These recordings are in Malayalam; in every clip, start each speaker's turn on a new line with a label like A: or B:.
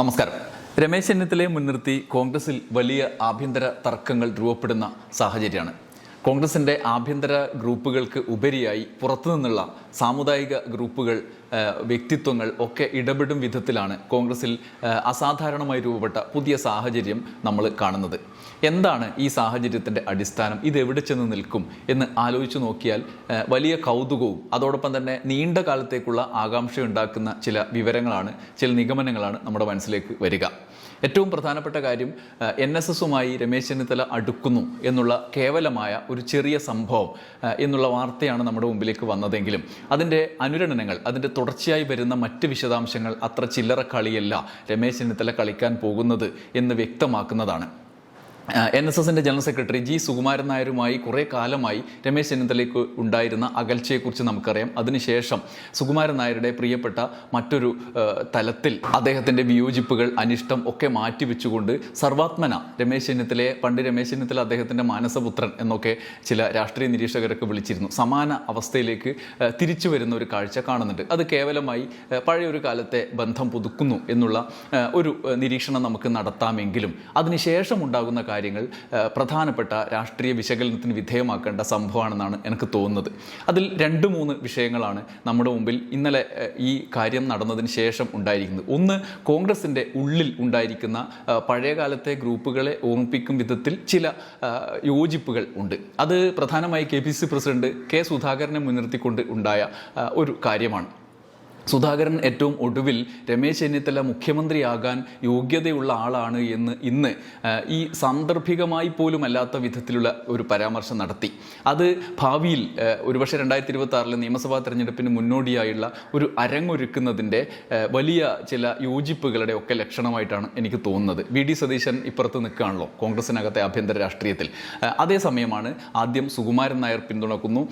A: നമസ്കാരം. രമേശ് ചെന്നിത്തലയെ മുൻനിർത്തി കോൺഗ്രസിൽ വലിയ ആഭ്യന്തര തർക്കങ്ങൾ രൂപപ്പെടുന്ന സാഹചര്യമാണ്. കോൺഗ്രസിന്റെ ആഭ്യന്തര ഗ്രൂപ്പുകൾക്ക് ഉപരിയായി പുറത്തുനിന്നുള്ള സാമുദായിക ഗ്രൂപ്പുകൾ വ്യക്തിത്വങ്ങൾ ഒക്കെ ഇടപെടും വിധത്തിലാണ് കോൺഗ്രസിൽ അസാധാരണമായി രൂപപ്പെട്ട പുതിയ സാഹചര്യം നമ്മൾ കാണുന്നത്. എന്താണ് ഈ സാഹചര്യത്തിന്റെ അടിസ്ഥാനം? ഇത് എവിടെ ചെന്ന് നിൽക്കും എന്ന് ആലോചിച്ച് നോക്കിയാൽ വലിയ കൗതുകവും അതോടൊപ്പം തന്നെ നീണ്ട കാലത്തേക്കുള്ള ആകാംക്ഷ ഉണ്ടാക്കുന്ന ചില വിവരങ്ങളാണ് ചില നിഗമനങ്ങളാണ് നമ്മുടെ മനസ്സിലേക്ക് വരിക. ഏറ്റവും പ്രധാനപ്പെട്ട കാര്യം എൻ എസ് എസുമായി രമേശ് ചെന്നിത്തല അടുക്കുന്നു എന്നുള്ള കേവലമായ ഒരു ചെറിയ സംഭവം എന്നുള്ള വാർത്തയാണ് നമ്മുടെ മുമ്പിലേക്ക് വന്നതെങ്കിലും അതിന്റെ അനുരണനങ്ങൾ അതിന്റെ തുടർച്ചയായി വരുന്ന മറ്റ് വിശദാംശങ്ങൾ അത്ര ചില്ലറ കളിയല്ല രമേശ് ചെന്നിത്തല കളിക്കാൻ പോകുന്നത് എന്ന് വ്യക്തമാക്കുന്നതാണ്. എൻ എസ് എസിന്റെ ജനറൽ സെക്രട്ടറി ജി സുകുമാരൻ നായരുമായി കുറേ കാലമായി രമേശ് ചെന്നിത്തലയ്ക്ക് ഉണ്ടായിരുന്ന അകൽച്ചയെക്കുറിച്ച് നമുക്കറിയാം. അതിനുശേഷം സുകുമാരൻ നായരുടെ പ്രിയപ്പെട്ട മറ്റൊരു തലത്തിൽ അദ്ദേഹത്തിന്റെ വിയോജിപ്പുകൾ അനിഷ്ടം ഒക്കെ മാറ്റിവെച്ചുകൊണ്ട് സർവാത്മന രമേശ് ചെന്നിത്തലയെ പണ്ട് രമേശ് ചെന്നിത്തല അദ്ദേഹത്തിന്റെ മാനസപുത്രൻ എന്നൊക്കെ ചില രാഷ്ട്രീയ നിരീക്ഷകരൊക്കെ വിളിച്ചിരുന്നു. സമാന അവസ്ഥയിലേക്ക് തിരിച്ചു വരുന്ന ഒരു കാഴ്ച കാണുന്നുണ്ട്. അത് കേവലമായി പഴയൊരു കാലത്തെ ബന്ധം പുതുക്കുന്നു എന്നുള്ള ഒരു നിരീക്ഷണം നമുക്ക് നടത്താമെങ്കിലും അതിനുശേഷം ഉണ്ടാകുന്ന കാര്യങ്ങൾ പ്രധാനപ്പെട്ട രാഷ്ട്രീയ വിശകലനത്തിന് വിധേയമാക്കേണ്ട സംഭവമാണെന്നാണ് എനിക്ക് തോന്നുന്നത്. അതിൽ രണ്ട് മൂന്ന് വിഷയങ്ങളാണ് നമ്മുടെ മുമ്പിൽ ഇന്നലെ ഈ കാര്യം നടന്നതിന് ശേഷം ഉണ്ടായിരിക്കുന്നത്. ഒന്ന് കോൺഗ്രസിന്റെ ഉള്ളിൽ ഉണ്ടായിരിക്കുന്ന പഴയകാലത്തെ ഗ്രൂപ്പുകളെ ഓർമ്മിപ്പിക്കും വിധത്തിൽ ചില യോജിപ്പുകൾ ഉണ്ട്. അത് പ്രധാനമായി K P C president K സുധാകരനെ മുൻനിർത്തിക്കൊണ്ട് ഉണ്ടായ ഒരു കാര്യമാണ്. സുധാകരൻ ഏറ്റവും ഒടുവിൽ രമേശ് ചെന്നിത്തല മുഖ്യമന്ത്രിയാകാൻ യോഗ്യതയുള്ള ആളാണ് എന്ന് ഇന്ന് ഈ സാന്ദർഭികമായി പോലും അല്ലാത്ത വിധത്തിലുള്ള ഒരു പരാമർശം നടത്തി. അത് ഭാവിയിൽ ഒരുപക്ഷെ രണ്ടായിരത്തി ഇരുപത്തി ആറിലെ നിയമസഭാ തെരഞ്ഞെടുപ്പിന് മുന്നോടിയായുള്ള ഒരു അരങ്ങൊരുക്കുന്നതിന്റെ വലിയ ചില യോജിപ്പുകളുടെ ഒക്കെ ലക്ഷണമായിട്ടാണ് എനിക്ക് തോന്നുന്നത്. വി. ഡി. സതീശൻ ഇപ്പുറത്ത് നിൽക്കുകയാണല്ലോ കോൺഗ്രസിനകത്തെ ആഭ്യന്തര രാഷ്ട്രീയത്തിൽ. അതേസമയമാണ് അതേ സമയമാണ് ആദ്യം സുകുമാരൻ നായർ പിന്തുണക്കുന്നു.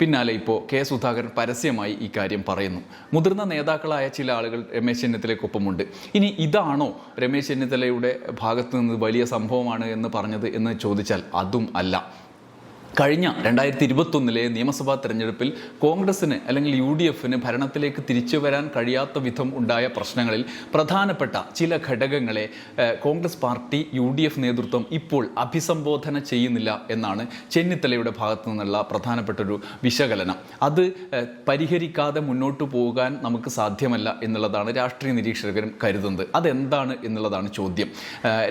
A: പിന്നാലെ ഇപ്പോൾ കെ സുധാകരൻ പരസ്യമായി ഈ കാര്യം പറയുന്നു. മുതിർന്ന നേതാക്കളായ ചില ആളുകൾ രമേശ് ചെന്നിത്തലയ്ക്കൊപ്പമുണ്ട്. ഇനി ഇതാണോ രമേശ് ചെന്നിത്തലയുടെ ഭാഗത്ത് നിന്ന് വലിയ സംഭവമാണ് എന്ന് പറഞ്ഞത് എന്ന് ചോദിച്ചാൽ അതും അല്ല. കഴിഞ്ഞ രണ്ടായിരത്തി ഇരുപത്തൊന്നിലെ നിയമസഭാ തെരഞ്ഞെടുപ്പിൽ കോൺഗ്രസിന് അല്ലെങ്കിൽ യു ഡി എഫിന് ഭരണത്തിലേക്ക് തിരിച്ചു വരാൻ കഴിയാത്ത വിധം ഉണ്ടായ പ്രശ്നങ്ങളിൽ പ്രധാനപ്പെട്ട ചില ഘടകങ്ങളെ Congress party U D F നേതൃത്വം ഇപ്പോൾ അഭിസംബോധന ചെയ്യുന്നില്ല എന്നാണ് ചെന്നിത്തലയുടെ ഭാഗത്തു നിന്നുള്ള പ്രധാനപ്പെട്ട ഒരു വിശകലനം. അത് പരിഹരിക്കാതെ മുന്നോട്ട് പോകാൻ നമുക്ക് സാധ്യമല്ല എന്നുള്ളതാണ് രാഷ്ട്രീയ നിരീക്ഷകരും കരുതുന്നത്. അതെന്താണ് എന്നുള്ളതാണ് ചോദ്യം.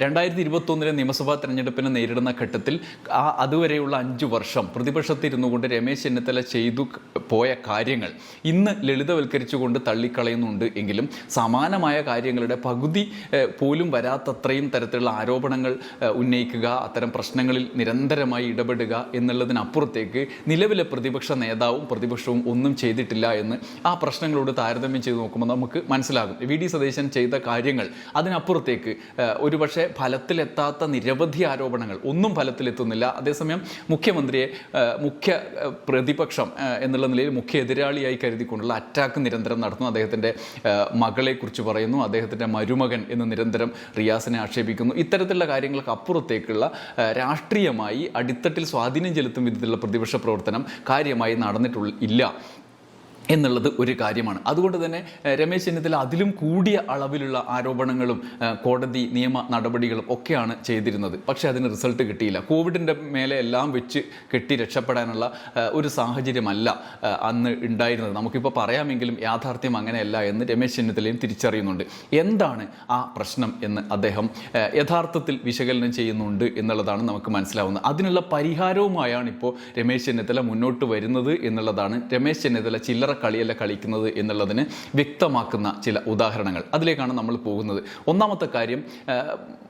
A: രണ്ടായിരത്തി ഇരുപത്തൊന്നിലെ നിയമസഭാ തെരഞ്ഞെടുപ്പിനെ നേരിടുന്ന ഘട്ടത്തിൽ ആ അതുവരെയുള്ള അഞ്ചു വർഷം പ്രതിപക്ഷത്തിരുന്നു കൊണ്ട് രമേശ് ചെന്നിത്തല ചെയ്തു പോയ കാര്യങ്ങൾ ഇന്ന് ലളിതവൽക്കരിച്ചുകൊണ്ട് തള്ളിക്കളയുന്നുണ്ട് എങ്കിലും സമാനമായ കാര്യങ്ങളുടെ പകുതി പോലും വരാത്തത്രയും തരത്തിലുള്ള ആരോപണങ്ങൾ ഉന്നയിക്കുക അത്തരം പ്രശ്നങ്ങളിൽ നിരന്തരമായി ഇടപെടുക എന്നുള്ളതിനപ്പുറത്തേക്ക് നിലവിലെ പ്രതിപക്ഷ നേതാവും പ്രതിപക്ഷവും ഒന്നും ചെയ്തിട്ടില്ല എന്ന് ആ പ്രശ്നങ്ങളോട് താരതമ്യം ചെയ്ത് നോക്കുമ്പോൾ നമുക്ക് മനസ്സിലാകും. വി. ഡി. സതീശൻ ചെയ്ത കാര്യങ്ങൾ അതിനപ്പുറത്തേക്ക് ഒരുപക്ഷെ ഫലത്തിലെത്താത്ത നിരവധി ആരോപണങ്ങൾ ഒന്നും ഫലത്തിലെത്തുന്നില്ല. അതേസമയം മുഖ്യമന്ത്രിയെ മുഖ്യ പ്രതിപക്ഷം എന്നുള്ള നിലയിൽ മുഖ്യ എതിരാളിയായി കരുതിക്കൊണ്ടുള്ള അറ്റാക്ക് നിരന്തരം നടത്തുന്നു. അദ്ദേഹത്തിന്റെ മകളെക്കുറിച്ച് പറയുന്നു. അദ്ദേഹത്തിന്റെ മരുമകൻ എന്ന് നിരന്തരം റിയാസിനെ ആക്ഷേപിക്കുന്നു. ഇത്തരത്തിലുള്ള കാര്യങ്ങൾക്ക് അപ്പുറത്തേക്കുള്ള രാഷ്ട്രീയമായി അടിത്തട്ടിൽ സ്വാധീനം ചെലുത്തും വിധത്തിലുള്ള പ്രതിപക്ഷ പ്രവർത്തനം കാര്യമായി നടന്നിട്ടുള്ള ഇല്ല. എന്നുള്ളത് ഒരു കാര്യമാണ്. അതുകൊണ്ട് തന്നെ രമേശ് ചെന്നിത്തല അതിലും കൂടിയ അളവിലുള്ള ആരോപണങ്ങളും കോടതി നിയമ നടപടികളും ഒക്കെയാണ് ചെയ്തിരുന്നത്. പക്ഷേ അതിന് റിസൾട്ട് കിട്ടിയില്ല. കോവിഡിന്റെ മേലെ എല്ലാം വെച്ച് കെട്ടി രക്ഷപ്പെടാനുള്ള ഒരു സാഹചര്യമല്ല അന്ന് ഉണ്ടായിരുന്നത്. നമുക്കിപ്പോൾ പറയാമെങ്കിലും യാഥാർത്ഥ്യം അങ്ങനെയല്ല എന്ന് രമേശ് ചെന്നിത്തലയും തിരിച്ചറിയുന്നുണ്ട്. എന്താണ് ആ പ്രശ്നം എന്ന് അദ്ദേഹം യഥാർത്ഥത്തിൽ വിശകലനം ചെയ്യുന്നുണ്ട് എന്നുള്ളതാണ് നമുക്ക് മനസ്സിലാവുന്നത്. അതിനുള്ള പരിഹാരവുമായാണ് ഇപ്പോൾ രമേശ് ചെന്നിത്തല മുന്നോട്ട് വരുന്നത് എന്നുള്ളതാണ് രമേശ് ചെന്നിത്തല ചില്ലറ കളിയല്ല കളിക്കുന്നത് എന്നുള്ളതിന് വ്യക്തമാക്കുന്ന ചില ഉദാഹരണങ്ങൾ അതിലേക്കാണ് നമ്മൾ പോകുന്നത്. ഒന്നാമത്തെ കാര്യം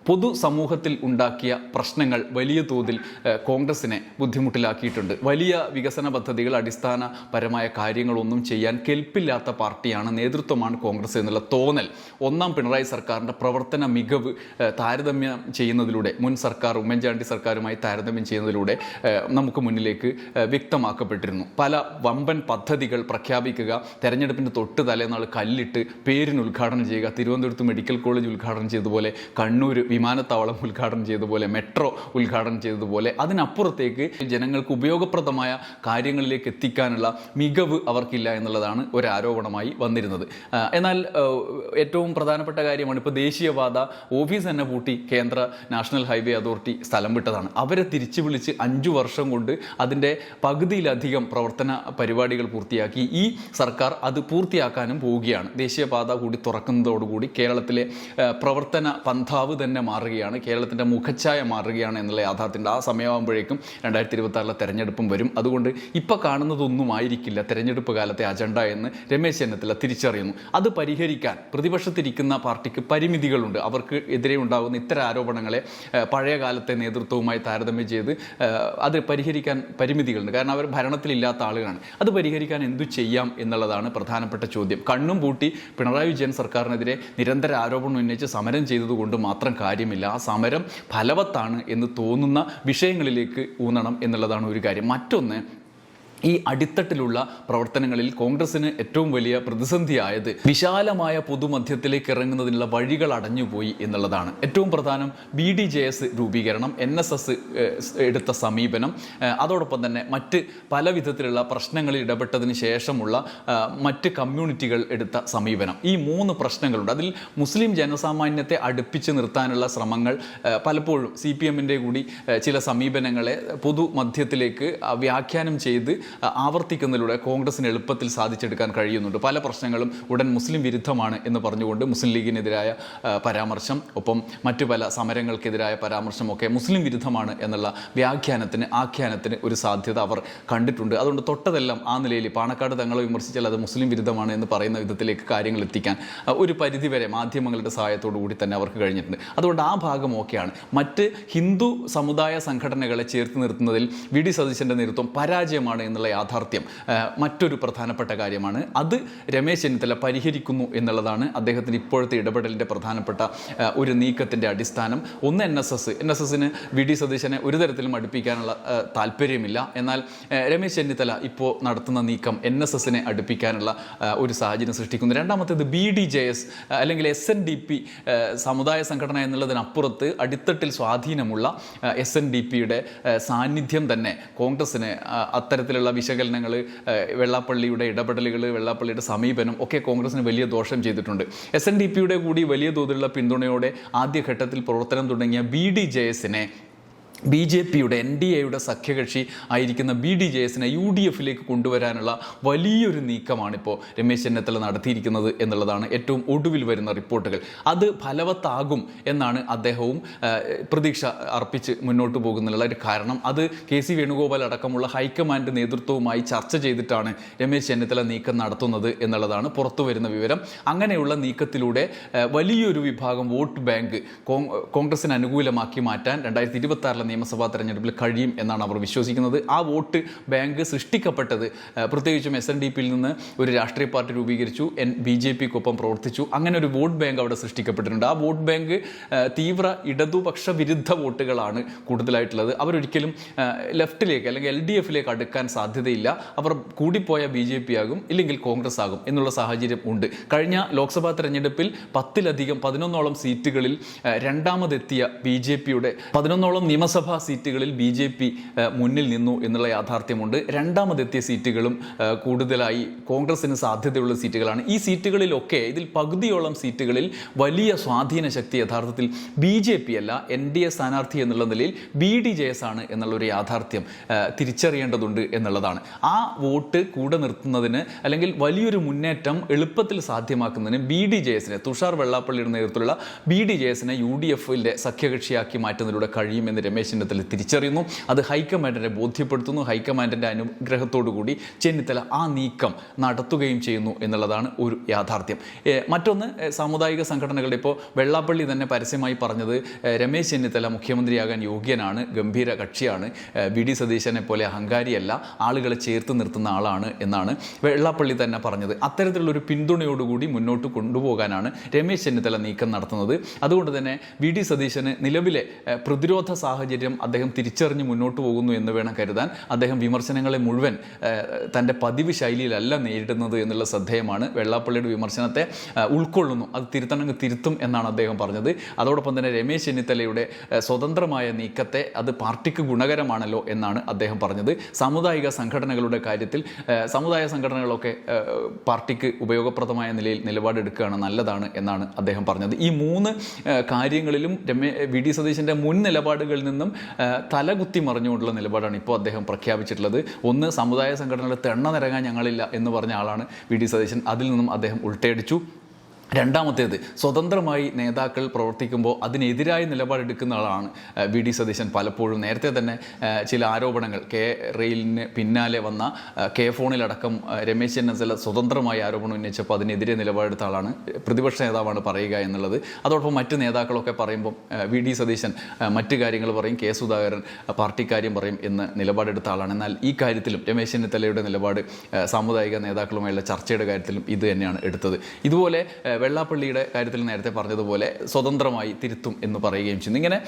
A: പൊതു പൊതുസമൂഹത്തിൽ ഉണ്ടാക്കിയ പ്രശ്നങ്ങൾ വലിയ തോതിൽ കോൺഗ്രസിനെ ബുദ്ധിമുട്ടിലാക്കിയിട്ടുണ്ട്. വലിയ വികസന പദ്ധതികൾ അടിസ്ഥാനപരമായ കാര്യങ്ങളൊന്നും ചെയ്യാൻ കെൽപ്പില്ലാത്ത പാർട്ടിയാണ് നേതൃത്വമാണ് കോൺഗ്രസ് എന്നുള്ള തോന്നൽ. ഒന്നാം പിണറായി സർക്കാരിന്റെ പ്രവർത്തന മികവ് താരതമ്യം ചെയ്യുന്നതിലൂടെ മുൻ സർക്കാർ ഉമ്മൻചാണ്ടി സർക്കാരുമായി താരതമ്യം ചെയ്യുന്നതിലൂടെ നമുക്ക് മുന്നിലേക്ക് വ്യക്തമാക്കപ്പെട്ടിരുന്നു. പല വമ്പൻ പദ്ധതികൾ പ്രഖ്യാപിച്ചു പ്രഖ്യാപിക്കുക. തെരഞ്ഞെടുപ്പിന്റെ തൊട്ട് തലേന്നാൾ കല്ലിട്ട് പേരിന് ഉദ്ഘാടനം ചെയ്യുക. തിരുവനന്തപുരത്ത് മെഡിക്കൽ കോളേജ് ഉദ്ഘാടനം ചെയ്തതുപോലെ കണ്ണൂർ വിമാനത്താവളം ഉദ്ഘാടനം ചെയ്തതുപോലെ മെട്രോ ഉദ്ഘാടനം ചെയ്തതുപോലെ അതിനപ്പുറത്തേക്ക് ജനങ്ങൾക്ക് ഉപയോഗപ്രദമായ കാര്യങ്ങളിലേക്ക് എത്തിക്കാനുള്ള മികവ് അവർക്കില്ല എന്നുള്ളതാണ് ഒരു ആരോപണമായി വന്നിരുന്നത് എന്നാൽ ഏറ്റവും പ്രധാനപ്പെട്ട കാര്യമാണ് ഇപ്പോൾ ദേശീയപാത ഓഫീസ് തന്നെ പൂട്ടി കേന്ദ്ര നാഷണൽ ഹൈവേ അതോറിറ്റി സ്ഥലം വിട്ടതാണ്. അവരെ തിരിച്ചു വിളിച്ച് അഞ്ചു വർഷം കൊണ്ട് അതിന്റെ പകുതിയിലധികം പ്രവർത്തന പരിപാടികൾ പൂർത്തിയാക്കി. ഈ സർക്കാർ അത് പൂർത്തിയാക്കാനും പോവുകയാണ്. ദേശീയപാത കൂടി തുറക്കുന്നതോടുകൂടി കേരളത്തിലെ പ്രവർത്തന പന്ഥാവ് തന്നെ മാറുകയാണ്. കേരളത്തിന്റെ മുഖച്ഛായ മാറുകയാണ് എന്നുള്ള യാഥാർത്ഥ്യമുണ്ട്. ആ സമയമാകുമ്പോഴേക്കും രണ്ടായിരത്തി ഇരുപത്തി ആറിലെ തെരഞ്ഞെടുപ്പും വരും. അതുകൊണ്ട് ഇപ്പോൾ കാണുന്നതൊന്നും ആയിരിക്കില്ല തെരഞ്ഞെടുപ്പ് കാലത്തെ അജണ്ട എന്ന് രമേശ് ചെന്നിത്തല തിരിച്ചറിയുന്നു. അത് പരിഹരിക്കാൻ പ്രതിപക്ഷത്തിരിക്കുന്ന പാർട്ടിക്ക് പരിമിതികളുണ്ട്. അവർക്ക് എതിരെ ഉണ്ടാകുന്ന ഇത്തരം ആരോപണങ്ങളെ പഴയ കാലത്തെ നേതൃത്വവുമായി താരതമ്യം ചെയ്ത് അത് പരിഹരിക്കാൻ പരിമിതികളുണ്ട്. കാരണം അവർ ഭരണത്തിലില്ലാത്ത ആളുകളാണ്. അത് പരിഹരിക്കാൻ എന്തു ചെയ്യാം? എന്നുള്ളതാണ് പ്രധാനപ്പെട്ട ചോദ്യം. കണ്ണും പൂട്ടി പിണറായി വിജയൻ സർക്കാരിനെതിരെ നിരന്തര ആരോപണം ഉന്നയിച്ച് സമരം ചെയ്തതുകൊണ്ട് മാത്രം കാര്യമില്ല. ആ സമരം ഫലവത്താണ് എന്ന് തോന്നുന്ന വിഷയങ്ങളിലേക്ക് ഊന്നണം എന്നുള്ളതാണ് ഒരു കാര്യം. മറ്റൊന്ന് ഈ അടിത്തട്ടിലുള്ള പ്രവർത്തനങ്ങളിൽ കോൺഗ്രസിന് ഏറ്റവും വലിയ പ്രതിസന്ധിയായത് വിശാലമായ പൊതുമധ്യത്തിലേക്ക് ഇറങ്ങുന്നതിനുള്ള വഴികൾ അടഞ്ഞുപോയി എന്നുള്ളതാണ്. ഏറ്റവും പ്രധാനം ബി ഡി ജെ എസ് രൂപീകരണം എൻ എസ് എസ് എടുത്ത സമീപനം അതോടൊപ്പം തന്നെ മറ്റ് പല വിധത്തിലുള്ള പ്രശ്നങ്ങളിൽ ഇടപെട്ടതിന് ശേഷമുള്ള മറ്റ് കമ്മ്യൂണിറ്റികൾ എടുത്ത സമീപനം. ഈ മൂന്ന് പ്രശ്നങ്ങളുണ്ട്. അതിൽ മുസ്ലിം ജനസാമാന്യത്തെ അടുപ്പിച്ച് നിർത്താനുള്ള ശ്രമങ്ങൾ പലപ്പോഴും സി പി എമ്മിന്റെ കൂടി ചില സമീപനങ്ങളെ പൊതുമധ്യത്തിലേക്ക് വ്യാഖ്യാനം ചെയ്ത് ആവർത്തിക്കുന്നതിലൂടെ കോൺഗ്രസിന് എളുപ്പത്തിൽ സാധിച്ചെടുക്കാൻ കഴിയുന്നുണ്ട്. പല പ്രശ്നങ്ങളും ഉടൻ മുസ്ലിം വിരുദ്ധമാണ് എന്ന് പറഞ്ഞുകൊണ്ട് മുസ്ലിം ലീഗിനെതിരായ പരാമർശം ഒപ്പം മറ്റു പല സമരങ്ങൾക്കെതിരായ പരാമർശമൊക്കെ മുസ്ലിം വിരുദ്ധമാണ് എന്നുള്ള വ്യാഖ്യാനത്തിന് ആഖ്യാനത്തിന് ഒരു സാധ്യത അവർ കണ്ടിട്ടുണ്ട്. അതുകൊണ്ട് തൊട്ടതെല്ലാം ആ നിലയിൽ പാണക്കാട് തങ്ങളെ വിമർശിച്ചാൽ അത് മുസ്ലിം വിരുദ്ധമാണ് എന്ന് പറയുന്ന വിധത്തിലേക്ക് കാര്യങ്ങൾ എത്തിക്കാൻ ഒരു പരിധിവരെ മാധ്യമങ്ങളുടെ സഹായത്തോടു കൂടി തന്നെ അവർക്ക് കഴിഞ്ഞിട്ടുണ്ട്. അതുകൊണ്ട് ആ ഭാഗം ഓക്കെയാണ് മറ്റ് ഹിന്ദു സമുദായ സംഘടനകളെ ചേർത്ത് നിർത്തുന്നതിൽ വി ഡി സതീശന്റെ നേതൃത്വം പരാജയമാണ് എന്നുള്ള യാഥാർത്ഥ്യം മറ്റൊരു പ്രധാനപ്പെട്ട കാര്യമാണ്. അത് രമേശ് ചെന്നിത്തല പരിഹരിക്കുന്നു എന്നുള്ളതാണ് അദ്ദേഹത്തിന് ഇപ്പോഴത്തെ ഇടപെടലിന്റെ പ്രധാനപ്പെട്ട ഒരു നീക്കത്തിന്റെ അടിസ്ഥാനം. ഒന്ന് N S S. N S എസിന് വി ഡി സതീശനെ ഒരു തരത്തിലും അടുപ്പിക്കാനുള്ള താല്പര്യമില്ല. എന്നാൽ രമേശ് ചെന്നിത്തല ഇപ്പോൾ നടത്തുന്ന നീക്കം എൻ എസ് എസിനെ അടുപ്പിക്കാനുള്ള ഒരു സാഹചര്യം സൃഷ്ടിക്കുന്നു. രണ്ടാമത്തേത് ബി ഡി ജെ എസ് അല്ലെങ്കിൽ എസ് എൻ ഡി പി സമുദായ സംഘടന എന്നുള്ളതിനപ്പുറത്ത് അടിത്തട്ടിൽ സ്വാധീനമുള്ള എസ് എൻ ഡി പിയുടെ സാന്നിധ്യം തന്നെ കോൺഗ്രസ്സിന് അത്തരത്തിലുള്ള വിശകലനങ്ങൾ വെള്ളാപ്പള്ളിയുടെ ഇടപെടലുകൾ വെള്ളാപ്പള്ളിയുടെ സമീപനം ഒക്കെ കോൺഗ്രസിന് വലിയ ദോഷം ചെയ്തിട്ടുണ്ട്. എസ് എൻ ഡി പിയുടെ കൂടി വലിയ തോതിലുള്ള പിന്തുണയോടെ ആദ്യഘട്ടത്തിൽ പ്രവർത്തനം തുടങ്ങിയ ബി ഡി ജെ എസിനെ ബി ജെ പിയുടെ എൻ ഡി എയുടെ സഖ്യകക്ഷി ആയിരിക്കുന്ന ബി ഡി ജെ എസിനെ യു ഡി എഫിലേക്ക് കൊണ്ടുവരാനുള്ള വലിയൊരു നീക്കമാണിപ്പോൾ രമേശ് ചെന്നിത്തല നടത്തിയിരിക്കുന്നത് എന്നുള്ളതാണ് ഏറ്റവും ഒടുവിൽ വരുന്ന റിപ്പോർട്ടുകൾ. അത് ഫലവത്താകും എന്നാണ് അദ്ദേഹവും പ്രതീക്ഷ അർപ്പിച്ച് മുന്നോട്ട് പോകുന്നുള്ള ഒരു കാരണം. അത് കെ സി വേണുഗോപാൽ അടക്കമുള്ള ഹൈക്കമാൻഡ് നേതൃത്വവുമായി ചർച്ച ചെയ്തിട്ടാണ് രമേശ് ചെന്നിത്തല നീക്കം നടത്തുന്നത് എന്നുള്ളതാണ് പുറത്തു വരുന്ന വിവരം. അങ്ങനെയുള്ള നീക്കത്തിലൂടെ വലിയൊരു വിഭാഗം വോട്ട് ബാങ്ക് കോൺ- കോൺഗ്രസിന് അനുകൂലമാക്കി മാറ്റാൻ രണ്ടായിരത്തി ഇരുപത്തി നിയമസഭാ തെരഞ്ഞെടുപ്പിൽ കഴിയും എന്നാണ് അവർ വിശ്വസിക്കുന്നത്. ആ വോട്ട് ബാങ്ക് സൃഷ്ടിക്കപ്പെട്ടത് പ്രത്യേകിച്ചും എസ് എൻ ഡി പിയിൽ നിന്ന് ഒരു രാഷ്ട്രീയ പാർട്ടി രൂപീകരിച്ചു എൻ ബി ജെ പിക്കൊപ്പം പ്രവർത്തിച്ചു. അങ്ങനെ ഒരു വോട്ട് ബാങ്ക് അവിടെ സൃഷ്ടിക്കപ്പെട്ടിട്ടുണ്ട്. ആ വോട്ട് ബാങ്ക് തീവ്ര ഇടതുപക്ഷ വിരുദ്ധ വോട്ടുകളാണ് കൂടുതലായിട്ടുള്ളത്. അവരൊരിക്കലും ലെഫ്റ്റിലേക്ക് അല്ലെങ്കിൽ എൽ ഡി എഫിലേക്ക് അടുക്കാൻ സാധ്യതയില്ല. അവർ കൂടിപ്പോയ ബി ജെ പി ആകും ഇല്ലെങ്കിൽ കോൺഗ്രസ് ആകും എന്നുള്ള സാഹചര്യം ഉണ്ട്. കഴിഞ്ഞ ലോക്സഭാ തെരഞ്ഞെടുപ്പിൽ പത്തിലധികം പതിനൊന്നോളം സീറ്റുകളിൽ രണ്ടാമതെത്തിയ ബി ജെ പിയുടെ പതിനൊന്നോളം നിയമസഭാ സീറ്റുകളിൽ ബി ജെ പി മുന്നിൽ നിന്നു എന്നുള്ള യാഥാർത്ഥ്യമുണ്ട്. രണ്ടാമതെത്തിയ സീറ്റുകളും കൂടുതലായി കോൺഗ്രസിന് സാധ്യതയുള്ള സീറ്റുകളാണ്. ഈ സീറ്റുകളിലൊക്കെ ഇതിൽ പകുതിയോളം സീറ്റുകളിൽ വലിയ സ്വാധീന ശക്തി യഥാർത്ഥത്തിൽ ബി ജെ പി അല്ല എൻ ഡി എ സ്ഥാനാർത്ഥി എന്നുള്ള നിലയിൽ ബി ഡി ജെ എസ് ആണ് എന്നുള്ളൊരു യാഥാർത്ഥ്യം തിരിച്ചറിയേണ്ടതുണ്ട് എന്നുള്ളതാണ്. ആ വോട്ട് കൂടെ നിർത്തുന്നതിന് അല്ലെങ്കിൽ വലിയൊരു മുന്നേറ്റം എളുപ്പത്തിൽ സാധ്യമാക്കുന്നതിന് ബി ഡി ജെ എസിനെ തുഷാർ വെള്ളാപ്പള്ളിയുടെ നേതൃത്വത്തിലുള്ള ബി ഡി ജെ എസിനെ യു ഡി എഫിന്റെ സഖ്യകക്ഷിയാക്കി മാറ്റുന്നതിലൂടെ കഴിയുമെന്ന് രമേശ് ചെന്നിത്തല തിരിച്ചറിയുന്നു. അത് ഹൈക്കമാൻഡിനെ ബോധ്യപ്പെടുത്തുന്നു. ഹൈക്കമാൻഡിന്റെ അനുഗ്രഹത്തോടുകൂടി ചെന്നിത്തല ആ നീക്കം നടത്തുകയും ചെയ്യുന്നു എന്നുള്ളതാണ് ഒരു യാഥാർത്ഥ്യം. മറ്റൊന്ന് സാമുദായിക സംഘടനകളുടെ ഇപ്പോൾ വെള്ളാപ്പള്ളി തന്നെ പരസ്യമായി പറഞ്ഞത് രമേശ് ചെന്നിത്തല മുഖ്യമന്ത്രിയാകാൻ യോഗ്യനാണ് ഗംഭീര കക്ഷിയാണ് വി ഡി സതീശനെ പോലെ അഹങ്കാരിയല്ല ആളുകളെ ചേർത്ത് നിർത്തുന്ന ആളാണ് എന്നാണ് വെള്ളാപ്പള്ളി തന്നെ പറഞ്ഞത്. അത്തരത്തിലുള്ള ഒരു പിന്തുണയോടുകൂടി മുന്നോട്ട് കൊണ്ടുപോകാനാണ് രമേശ് ചെന്നിത്തല നീക്കം നടത്തുന്നത്. അതുകൊണ്ട് തന്നെ വി ഡി സതീശന് നിലവിലെ പ്രതിരോധ സാഹചര്യം സാഹചര്യം അദ്ദേഹം തിരിച്ചറിഞ്ഞ് മുന്നോട്ട് പോകുന്നു എന്ന് വേണം കരുതാൻ. അദ്ദേഹം വിമർശനങ്ങളെ മുഴുവൻ തന്റെ പതിവ് ശൈലിയിലല്ല നേരിടുന്നത് എന്നുള്ള ശ്രദ്ധേയമാണ്. വെള്ളാപ്പള്ളിയുടെ വിമർശനത്തെ ഉൾക്കൊള്ളുന്നു. അത് തിരുത്തണമെങ്കിൽ തിരുത്തും എന്നാണ് അദ്ദേഹം പറഞ്ഞത്. അതോടൊപ്പം തന്നെ രമേശ് ചെന്നിത്തലയുടെ സ്വതന്ത്രമായ നീക്കത്തെ അത് പാർട്ടിക്ക് ഗുണകരമാണല്ലോ എന്നാണ് അദ്ദേഹം പറഞ്ഞത്. സാമുദായിക സംഘടനകളുടെ കാര്യത്തിൽ സമുദായ സംഘടനകളൊക്കെ പാർട്ടിക്ക് ഉപയോഗപ്രദമായ നിലയിൽ നിലപാടെടുക്കുകയാണ് നല്ലതാണ് എന്നാണ് അദ്ദേഹം പറഞ്ഞത്. ഈ മൂന്ന് കാര്യങ്ങളിലും രമേ വി ഡി സതീശന്റെ മുൻ നിലപാടുകളിൽ നിന്നും ഏഹ്, തലകുത്തി മറിഞ്ഞുകൊണ്ടുള്ള നിലപാടാണ് ഇപ്പോൾ അദ്ദേഹം പ്രഖ്യാപിച്ചിട്ടുള്ളത്. ഒന്ന് സമുദായ സംഘടനകളുടെ തെണ്ണ നിരങ്ങാൻ ഞങ്ങളില്ല എന്ന് പറഞ്ഞ ആളാണ് വി. ഡി. സതീശൻ. അതിൽ നിന്നും അദ്ദേഹം ഉൾട്ടയടിച്ചു രണ്ടാമത്തേത് സ്വതന്ത്രമായി നേതാക്കൾ പ്രവർത്തിക്കുമ്പോൾ അതിനെതിരായി നിലപാടെടുക്കുന്ന ആളാണ് വി ഡി സതീശൻ. പലപ്പോഴും നേരത്തെ തന്നെ ചില ആരോപണങ്ങൾ കെ റെയിലിന് പിന്നാലെ വന്ന കെ ഫോണിലടക്കം രമേശ് ചെന്നിത്തല സ്വതന്ത്രമായി ആരോപണം ഉന്നയിച്ചപ്പോൾ അതിനെതിരെ നിലപാടെടുത്ത ആളാണ് പ്രതിപക്ഷ നേതാവാണ് പറയുക എന്നുള്ളത്. അതോടൊപ്പം മറ്റ് നേതാക്കളൊക്കെ പറയുമ്പം വി ഡി സതീശൻ മറ്റു കാര്യങ്ങൾ പറയും കെ സുധാകരൻ പാർട്ടിക്കാര്യം പാർട്ടി കാര്യം പറയും എന്ന് നിലപാടെടുത്ത ആളാണ്. എന്നാൽ ഈ കാര്യത്തിലും രമേശ് ചെന്നിത്തലയുടെ നിലപാട് സാമുദായിക നേതാക്കളുമായുള്ള ചർച്ചയുടെ കാര്യത്തിലും ഇത് തന്നെയാണ് എടുത്തത്. ഇതുപോലെ വെള്ളാപ്പള്ളിയുടെ കാര്യത്തിൽ നേരത്തെ പറഞ്ഞതുപോലെ സ്വതന്ത്രമായി തിരുത്തും എന്ന് പറയുകയും ചെയ്യുന്നു. ഇങ്ങനെ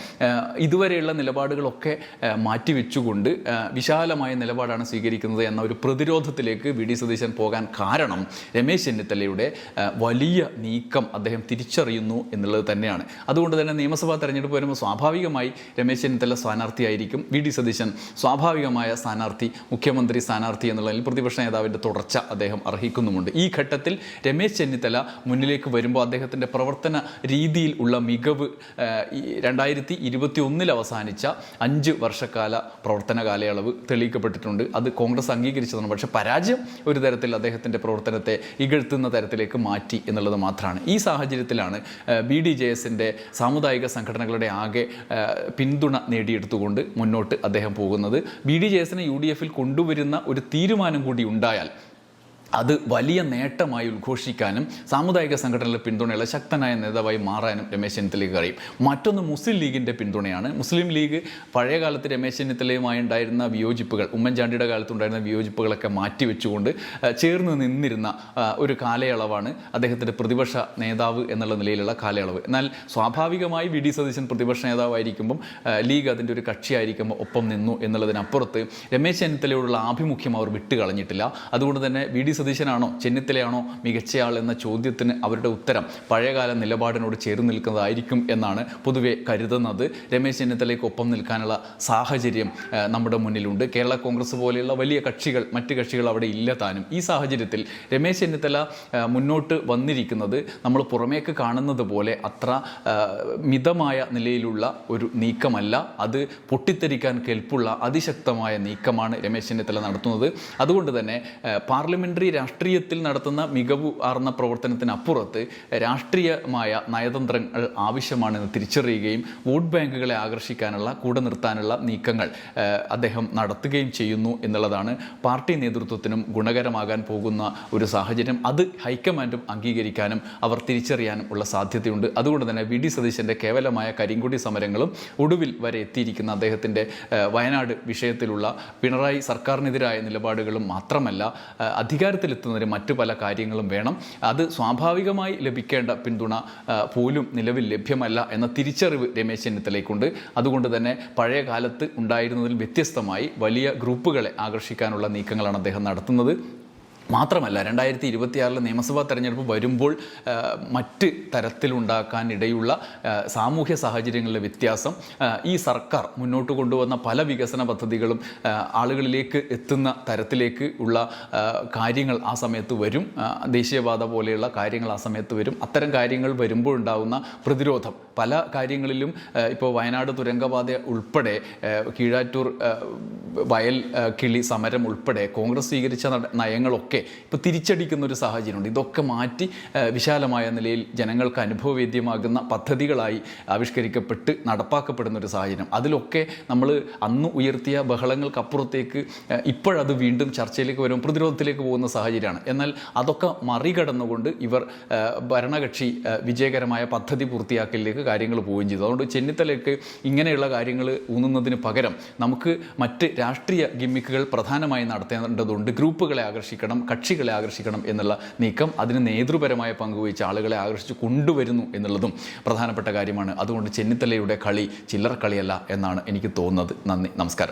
A: ഇതുവരെയുള്ള നിലപാടുകളൊക്കെ മാറ്റിവെച്ചുകൊണ്ട് വിശാലമായ നിലപാടാണ് സ്വീകരിക്കുന്നത് എന്ന ഒരു പ്രതിരോധത്തിലേക്ക് വി. ഡി. സതീശൻ പോകാൻ കാരണം രമേശ് ചെന്നിത്തലയുടെ വലിയ നീക്കം അദ്ദേഹം തിരിച്ചറിയുന്നു എന്നുള്ളത് തന്നെയാണ്. അതുകൊണ്ട് തന്നെ നിയമസഭാ തെരഞ്ഞെടുപ്പ് വരുമ്പോൾ സ്വാഭാവികമായി രമേശ് ചെന്നിത്തല സ്ഥാനാർത്ഥിയായിരിക്കും. വി. ഡി. സതീശൻ സ്വാഭാവികമായ സ്ഥാനാർത്ഥി മുഖ്യമന്ത്രി സ്ഥാനാർത്ഥി എന്നുള്ളതിൽ പ്രതിപക്ഷ നേതാവിന്റെ തുടർച്ച അദ്ദേഹം അർഹിക്കുന്നുമുണ്ട്. ഈ ഘട്ടത്തിൽ രമേശ് ചെന്നിത്തല മുന്നിലേക്ക് വരുമ്പോൾ അദ്ദേഹത്തിന്റെ പ്രവർത്തന രീതിയിൽ ഉള്ള മികവ് രണ്ടായിരത്തി ഇരുപത്തി ഒന്നിൽ അവസാനിച്ച അഞ്ച് വർഷക്കാല പ്രവർത്തന കാലയളവ് തെളിയിക്കപ്പെട്ടിട്ടുണ്ട്. അത് കോൺഗ്രസ് അംഗീകരിച്ചതാണ്. പക്ഷേ പരാജയം ഒരു തരത്തിൽ അദ്ദേഹത്തിന്റെ പ്രവർത്തനത്തെ ഇകഴ്ത്തുന്ന തരത്തിലേക്ക് മാറ്റി എന്നുള്ളത് മാത്രമാണ്. ഈ സാഹചര്യത്തിലാണ് ബി ഡി ജെ എസിന്റെ സാമുദായിക സംഘടനകളുടെ ആകെ പിന്തുണ നേടിയെടുത്തുകൊണ്ട് മുന്നോട്ട് അദ്ദേഹം പോകുന്നത്. ബി ഡി ജെ എസിനെ യു ഡി എഫിൽ കൊണ്ടുവരുന്ന ഒരു തീരുമാനം കൂടി ഉണ്ടായാൽ അത് വലിയ നേട്ടമായി ഉദ്ഘോഷിക്കാനും സാമുദായിക സംഘടനകളുടെ പിന്തുണയുള്ള ശക്തനായ നേതാവായി മാറാനും രമേശ് ചെന്നിത്തലയ്ക്ക് കഴിയും. മറ്റൊന്ന് മുസ്ലിം ലീഗിന്റെ പിന്തുണയാണ്. മുസ്ലിം ലീഗ് പഴയ കാലത്ത് രമേശ് ചെന്നിത്തലയുമായി ഉണ്ടായിരുന്ന വിയോജിപ്പുകൾ ഉമ്മൻചാണ്ടിയുടെ കാലത്തുണ്ടായിരുന്ന വിയോജിപ്പുകളൊക്കെ മാറ്റിവെച്ചുകൊണ്ട് ചേർന്ന് നിന്നിരുന്ന ഒരു കാലയളവാണ് അദ്ദേഹത്തിന്റെ പ്രതിപക്ഷ നേതാവ് എന്നുള്ള നിലയിലുള്ള കാലയളവ്. എന്നാൽ സ്വാഭാവികമായി വി. ഡി. സതീശൻ പ്രതിപക്ഷ നേതാവായിരിക്കുമ്പം ലീഗ് അതിന്റെ ഒരു കക്ഷിയായിരിക്കുമ്പോൾ ഒപ്പം നിന്നു എന്നുള്ളതിനപ്പുറത്ത് രമേശ് ചെന്നിത്തലയോടുള്ള ആഭിമുഖ്യം അവർ വിട്ടുകളഞ്ഞിട്ടില്ല. അതുകൊണ്ട് തന്നെ വി. ഡി. സതീശനാണോ ചെന്നിത്തലയാണോ മികച്ചയാൾ എന്ന ചോദ്യത്തിന് അവരുടെ ഉത്തരം പഴയകാല നിലപാടിനോട് ചേർന്ന് നിൽക്കുന്നതായിരിക്കും എന്നാണ് പൊതുവെ കരുതുന്നത്. രമേശ് ചെന്നിത്തലയ്ക്ക് ഒപ്പം നിൽക്കാനുള്ള സാഹചര്യം നമ്മുടെ മുന്നിലുണ്ട്. കേരള കോൺഗ്രസ് പോലെയുള്ള വലിയ കക്ഷികൾ മറ്റ് കക്ഷികൾ അവിടെ ഇല്ല താനും. ഈ സാഹചര്യത്തിൽ രമേശ് ചെന്നിത്തല മുന്നോട്ട് വന്നിരിക്കുന്നത് നമ്മൾ പുറമേക്ക് കാണുന്നത് പോലെ അത്ര മിതമായ നിലയിലുള്ള ഒരു നീക്കമല്ല. അത് പൊട്ടിത്തെറിക്കാൻ കെൽപ്പുള്ള അതിശക്തമായ നീക്കമാണ് രമേശ് ചെന്നിത്തല നടത്തുന്നത്. അതുകൊണ്ട് തന്നെ പാർലമെന്ററി രാഷ്ട്രീയത്തിൽ നടത്തുന്ന മികവ് ആർന്ന പ്രവർത്തനത്തിനപ്പുറത്ത് രാഷ്ട്രീയമായ നയതന്ത്രങ്ങൾ ആവശ്യമാണെന്ന് തിരിച്ചറിയുകയും വോട്ട് ബാങ്കുകളെ ആകർഷിക്കാനുള്ള കൂടെ നിർത്താനുള്ള നീക്കങ്ങൾ അദ്ദേഹം നടത്തുകയും ചെയ്യുന്നു എന്നുള്ളതാണ് പാർട്ടി നേതൃത്വത്തിനും ഗുണകരമാകാൻ പോകുന്ന ഒരു സാഹചര്യം. അത് ഹൈക്കമാൻഡും അംഗീകരിക്കാനും അവർ തിരിച്ചറിയാനും ഉള്ള സാധ്യതയുണ്ട്. അതുകൊണ്ട് തന്നെ വി ഡി സതീശന്റെ കേവലമായ കരിങ്കുടി സമരങ്ങളും ഒടുവിൽ വരെ എത്തിയിരിക്കുന്ന അദ്ദേഹത്തിന്റെ വയനാട് വിഷയത്തിലുള്ള പിണറായി സർക്കാരിനെതിരായ നിലപാടുകളും മാത്രമല്ല ഏഹ്, അധികാരത്തിലെത്തുന്നതിന് മറ്റു പല കാര്യങ്ങളും വേണം. അത് സ്വാഭാവികമായി ലഭിക്കേണ്ട പിന്തുണ പോലും നിലവിൽ ലഭ്യമല്ല എന്ന തിരിച്ചറിവ് രമേശ് ചെന്നിത്തലയ്ക്കുണ്ട്. അതുകൊണ്ട് തന്നെ പഴയ കാലത്ത് ഉണ്ടായിരുന്നതിൽ വ്യത്യസ്തമായി വലിയ ഗ്രൂപ്പുകളെ ആകർഷിക്കാനുള്ള നീക്കങ്ങളാണ് അദ്ദേഹം നടത്തുന്നത്. മാത്രമല്ല രണ്ടായിരത്തി ഇരുപത്തിയാറിലെ നിയമസഭാ തെരഞ്ഞെടുപ്പ് വരുമ്പോൾ മറ്റ് തരത്തിലുണ്ടാക്കാൻ ഇടയുള്ള സാമൂഹ്യ സാഹചര്യങ്ങളിലെ വ്യത്യാസം ഈ സർക്കാർ മുന്നോട്ട് കൊണ്ടുവന്ന പല വികസന പദ്ധതികളും ആളുകളിലേക്ക് എത്തുന്ന തരത്തിലേക്ക് ഉള്ള കാര്യങ്ങൾ ആ സമയത്ത് വരും. ദേശീയപാത പോലെയുള്ള കാര്യങ്ങൾ ആ സമയത്ത് വരും. അത്തരം കാര്യങ്ങൾ വരുമ്പോൾ ഉണ്ടാകുന്ന പ്രതിരോധം. പല കാര്യങ്ങളിലും ഇപ്പോൾ വയനാട് തുരങ്കപാത ഉൾപ്പെടെ കീഴാറ്റൂർ വയൽ കിളി സമരം ഉൾപ്പെടെ കോൺഗ്രസ് സ്വീകരിച്ച നട- നയങ്ങളൊക്കെ ഇപ്പോൾ തിരിച്ചടിക്കുന്ന ഒരു സാഹചര്യമുണ്ട്. ഇതൊക്കെ മാറ്റി വിശാലമായ നിലയിൽ ജനങ്ങൾക്ക് അനുഭവവേദ്യമാകുന്ന പദ്ധതികളായി ആവിഷ്കരിക്കപ്പെട്ട് നടപ്പാക്കപ്പെടുന്ന ഒരു സാഹചര്യം. അതിലൊക്കെ നമ്മൾ അന്ന് ഉയർത്തിയ ബഹളങ്ങൾക്കപ്പുറത്തേക്ക് ഇപ്പോഴത് വീണ്ടും ചർച്ചയിലേക്ക് വരും പ്രതിരോധത്തിലേക്ക് പോകുന്ന സാഹചര്യമാണ്. എന്നാൽ അതൊക്കെ മറികടന്നുകൊണ്ട് ഇവർ ഭരണകക്ഷി വിജയകരമായ പദ്ധതി പൂർത്തിയാക്കലിലേക്ക് കാര്യങ്ങൾ പോവുകയും ചെയ്തു. അതുകൊണ്ട് ചെന്നിത്തലയ്ക്ക് ഇങ്ങനെയുള്ള കാര്യങ്ങൾ ഊന്നുന്നതിന് പകരം നമുക്ക് മറ്റ് രാഷ്ട്രീയ ഗിമ്മിക്കുകൾ പ്രധാനമായി നടത്തേണ്ടതുണ്ട്. ഗ്രൂപ്പുകളെ ആകർഷിക്കണം. കക്ഷികളെ ആകർഷിക്കണം എന്നുള്ള നീക്കം അതിന് നേതൃപരമായ പങ്കുവഹിച്ച ആളുകളെ ആകർഷിച്ച് കൊണ്ടുവരുന്നു എന്നുള്ളതും പ്രധാനപ്പെട്ട കാര്യമാണ്. അതുകൊണ്ട് ചെന്നിത്തലയുടെ കളി ചില്ലറ കളിയല്ല എന്നാണ് എനിക്ക് തോന്നുന്നത്. നന്ദി. നമസ്കാരം.